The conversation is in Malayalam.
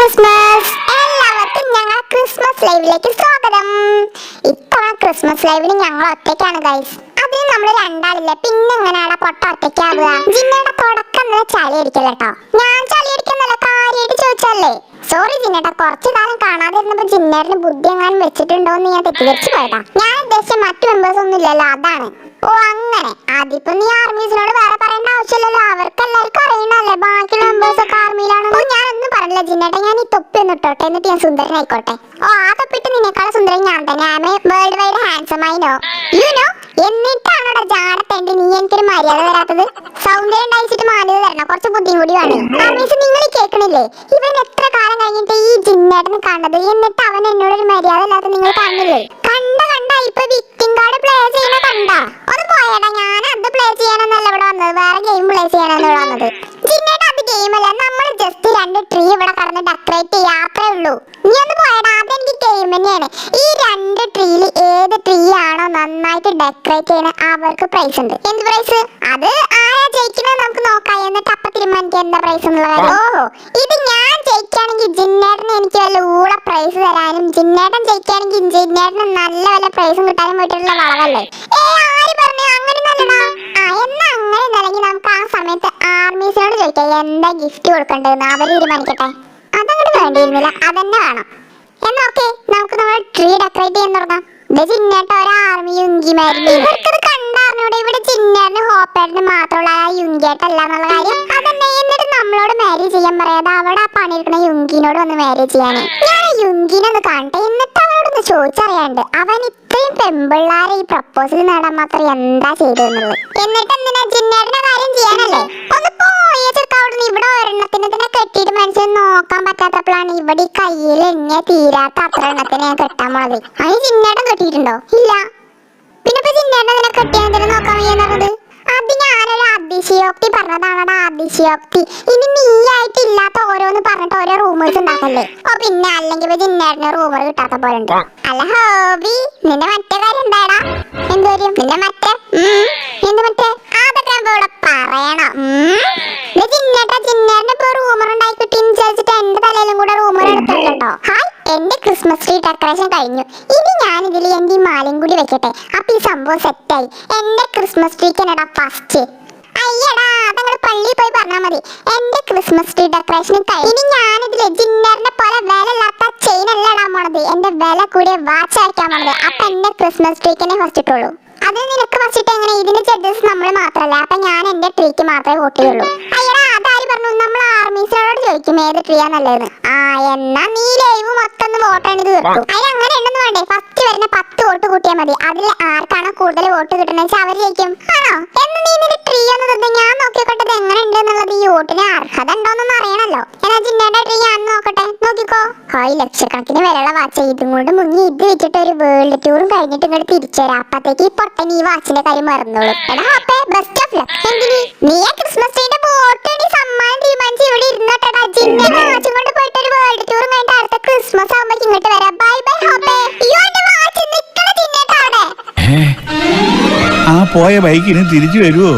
ക്രിസ്മസ് എല്ലാവർക്കും ഞങ്ങൾ ക്രിസ്മസ് ലൈവിലേക്ക് സ്വാഗതം. ഇത്തവണ ക്രിസ്മസ് ലൈവിന് ഞങ്ങൾ ഒറ്റയ്ക്കാണ് ഗൈസ് അതിന് നമ്മൾ രണ്ടാളില്ലേ? പിന്നെ എങ്ങനെയാണ് പൊട്ട ഒറ്റയ്ക്കാവുക ജിന്നയുടെ തുടക്കം നല്ല ചളി അടിക്കല്ലോ ഞാൻ ചളി അടിക്കുന്നല്ല കാര്യമായിട്ട് ചോദിച്ചല്ലേ സോറി ജിന്നേട്ടാ കുറച്ചു കാലം കാണാതിരുന്നപ്പോ ജിന്നേടിന് ബുദ്ധി എങ്ങാനും വെച്ചിട്ടുണ്ടോ എന്ന് ഞാൻ തെറ്റിദ്ധരിച്ചു പോയതാ. ഞാൻ ഉദ്ദേശിച്ച മറ്റു മെമ്പേഴ്സ് ഒന്നും ഇല്ലല്ലോ അതാണ്. ഓ അങ്ങനെ. അതിപ്പോ നീ ആർമീസിനോട് വേറെ പറയേണ്ട ആവശ്യമില്ലല്ലോ. അവർക്ക് ഇട്ടോട്ടെ എന്നിട്ട് ഞാൻ സുന്ദരനായിക്കോട്ടെ ഓ ആ തൊപ്പിട്ട് നിന്നേക്കാളും സുന്ദരൻ ഞാൻ തന്നെ. I world wide handsome I know you know എന്നിട്ടാണോടാ ജാടത്തേണ്ടി നീ എനിക്കൊരു മര്യാദ തരാത്തത്? സൗന്ദര്യം ഉണ്ടായിച്ചിട്ട് മാന്യത തരണം. കുറച്ച് ബുദ്ധിയും കൂടി വേണം. ആർമീസ് നിങ്ങൾ കേൾക്കണില്ലേ? ഇവൻ എത്ര കാലം കഴിഞ്ഞിട്ട് ഈ ജിന്നേട്ടന് കണ്ടത് എന്നിട്ട് അവൻ എന്നോടൊരു മര്യാദ ഇല്ലാത്ത നിങ്ങൾ കണ്ടില്ലേ കണ്ട കണ്ട ഇപ്പൊ വിക്കിംഗ് കാർഡ് പ്ലേ ചെയ്യുന്ന കണ്ട. ഒന്ന് പോയേടാ ഞാൻ അത് പ്ലേ ചെയ്യാനൊന്നല്ല ഇവിടെ വന്നത്. വേറെ ഗെയിം പ്ലേ ചെയ്യാനാണ് ഇവിടെ വന്നത്. ഡെക്കറേറ്റ് ചെയ്യാത്രേ ഉള്ളൂ. നീ ഒന്ന് പോയടാ അതെനിക്ക് ഗെയിം തന്നെയാണ്. ഈ രണ്ട് ട്രീയിൽ ഏത് ട്രീ ആണോ നന്നായിട്ട് ഡെക്കറേറ്റ് ചെയ്യണ അവർക്ക് പ്രൈസ് ഉണ്ട്. എന്ത് പ്രൈസ് അത് ആരാ ജയിക്കണത് നമുക്ക് നോക്കാം. എന്നിട്ട് അപ്പൊ തീരുമാനിക്കാം എന്താ പ്രൈസ് എന്നുള്ള കാര്യം ഓഹോ ഇത് ഞാൻ ജയിക്കുകയാണെങ്കിൽ ജിന്നേട്ടന് എനിക്ക് വല്ല ഊള പ്രൈസ് തരാനും ജിന്നേട്ടൻ ജയിക്കുകയാണെങ്കിൽ ജിന്നേട്ടന് നല്ല വല്ല പ്രൈസും കിട്ടാനും പോയിട്ടുള്ള വളവല്ലേ? ഏ ആര് പറഞ്ഞു? അങ്ങനെ നല്ലടാ ആ എന്നാ അങ്ങനെ നമുക്ക് ആ സമയത്ത് ആർമീസിനോട് ചോദിക്കാം. എന്താ ഗിഫ്റ്റ് കൊടുക്കേണ്ടതെന്ന്? അവർ തീരുമാനിക്കട്ടെ. അതങ്ങോട്ട് വേണ്ടിയിരുന്നില്ല. അതന്നെ വേണം. എന്നാ നമുക്ക് നമ്മൾ ട്രീ ഡെക്കറേറ്റ് ചെയ്യാൻ തുടങ്ങാം. ഇത് ചിന്നേട്ട ഒരു ആർമി യുങ്കിമായിരുന്നു ഇവർക്കത് കണ്ടറിഞ്ഞൂടെ? ഇവിടെ ചിന്നേറിന് ഹോപ്പേറിന് മാത്രമുള്ള ആ യുങ്കിയായിട്ടല്ല എന്നുള്ള കാര്യം? അതന്നെ. എന്നിട്ട് നമ്മളോട് മാരേജ് ചെയ്യാൻ പറയാതെ അവിടെ ആ പണിയെടുക്കുന്ന യുങ്കിനോട് വന്ന് മാരേജ് ചെയ്യാനേ. ഞാൻ യുങ്കിനൊന്ന് കാണട്ടെ. എന്നിട്ട് അവനോടൊന്ന് ചോദിച്ചറിയാണ്ട്. അവൻ ഇത്രയും പെമ്പിള്ളാരെ ഈ പ്രപ്പോസൽ നേടാൻ മാത്രം എന്താ ചെയ്തെന്നുള്ളത് എന്നിട്ട് എന്തിനാ ജിന്നേറിന്റെ കാര്യം ചെയ്യാനല്ലേ ഒന്ന് പോയ ചെറുക്കവിടെ ഇവിടെ ഒരെണ്ണത്തിന് തന്നെ കെട്ടിയിട്ട് മനുഷ്യൻ നോക്കാൻ പറ്റാത്തപ്പോഴാണ് ഇവിടെ ഈ എണ്ണ തീരാത്ത അത്ര എണ്ണത്തിന് ഞാൻ കെട്ടാൻ പോണത്. അതിന് ചിന്നേട്ടൻ കെട്ടിയിട്ടുണ്ടോ? ഇല്ല. പിന്നെ ഇപ്പൊ ചിന്നേട്ടൻ നിന്നെ കെട്ടിയാൻ എന്തിനാ നോക്കാൻ വയ്യെന്നുള്ളത് അത് ഞാനൊരു അതിശയോക്തി പറഞ്ഞതാണടാ അതിശയോക്തി. ഇനി നീ ആയിട്ട് ഇല്ലാത്ത ഓരോന്ന് പറഞ്ഞിട്ട് ഓരോ റൂമേഴ്സ് ഉണ്ടാക്കല്ലേ? ഓ പിന്നെ അല്ലെങ്കിൽ ഇപ്പൊ ചിന്നേട്ടന് റൂമർ കിട്ടാത്ത പോലെ ഉണ്ട്. അല്ല ഹോബി നിന്റെ മറ്റേ കാര്യം എന്താടാ? എന്തോരും നിന്റെ മറ്റേ? എന്ത് മറ്റേ? അതൊക്കെ ഇപ്പൊ ഇവിടെ പറയണം. ഉം. ഇത് ചിന്നേട്ടാ ചിന്നേട്ടന് ഇപ്പൊ റൂമർ ഉണ്ടായി കിട്ടിയെന്ന് വിചാരിച്ചിട്ട് എന്റെ തലയിലും കൂടെ rumour hi Christmas tree decoration കഴിഞ്ഞു. ഇനി ഞാൻ ഇതിൽ എന്റെ ഈ മാലയും കൂടി വെക്കട്ടെ. അപ്പൊ ഈ സംഭവം സെറ്റായി. എന്റെ ക്രിസ്മസ് ട്രീക്ക് എന്നടാ ഫസ്റ്റ് അയ്യടാ അതങ്ങൾ പള്ളിയിൽ പോയി പറഞ്ഞാൽ മതി. എന്റെ ക്രിസ്മസ് ട്രീ ഡെക്കറേഷൻ ഇനി ഞാനിതിൽ ജിന്നറിനെ പോലെ വില ഇല്ലാത്ത ചെയിൻ അല്ല ഇടാൻ പോണത്. എന്റെ വില കൂടിയ വാച്ച് അയക്കാൻ പോണത്. അപ്പൊ എന്റെ ക്രിസ്മസ് ട്രീക്കിനെ ഫസ്റ്റ് ഇട്ടുള്ളൂ അത് നിനക്ക് ഫസ്റ്റ് എങ്ങനെ? ഇതിന് ജഡ്ജസ് നമ്മൾ മാത്രല്ല. അപ്പൊ ഞാൻ എന്റെ ട്രീക്ക് മാത്രമേ വോട്ട് ചെയ്യുള്ളൂ. അയ്യടാ അതാര് പറഞ്ഞു? നമ്മൾ ആർമീസിനോട് ചോദിക്കും ഏത് ട്രീയാ നല്ലത് ആ എന്നാ നീ ലൈവ് മൊത്തം വോട്ടാണ് വോട്ട് ആണ് തീർത്തു അതിന് അങ്ങനെ ഉണ്ടെന്ന് വേണ്ടേ ഫസ്റ്റ് വരുന്ന പത്ത് വോട്ട് കൂട്ടിയാൽ മതി. അതിൽ ആർക്കാണോ കൂടുതൽ വോട്ട് കിട്ടുന്നത് വെച്ചാൽ അവർ ജയിക്കും. ആണോ? എന്ന് നീ നിന്റെ ട്രീ ഒന്ന് തന്നെ ഞാൻ നോക്കിക്കോട്ടെ ഇത് എങ്ങനെ ഉണ്ട് എന്നുള്ളത് ഈ വോട്ടിന് അർഹത ഉണ്ടോന്നൊന്നും അറിയണല്ലോ. എന്നാ ജിന്നയുടെ ട്രീ ഞാൻ നോക്കട്ടെ നോക്കിക്കോ. ഹായ് ലക്ഷക്കണക്കിന് വിലയുള്ള വാച്ച്. ഇതും കൊണ്ട് മുങ്ങി ഇത് വെച്ചിട്ട് ഒരു വേൾഡ് ടൂറും കഴിഞ്ഞിട്ട് ഇങ്ങോട്ട് തിരിച്ചു വരാം അപ്പത്തേക്ക് ഈ പൊട്ടൻ ഈ വാച്ചിന്റെ കാര്യം മറന്നോളൂ. എടാ അപ്പേ ബെസ്റ്റ് ഓഫ് ലക്ക് എന്തിനി? നീ ആ ക്രിസ്മസ് പോയ ബൈക്കിന് തിരിച്ചു വരുമോ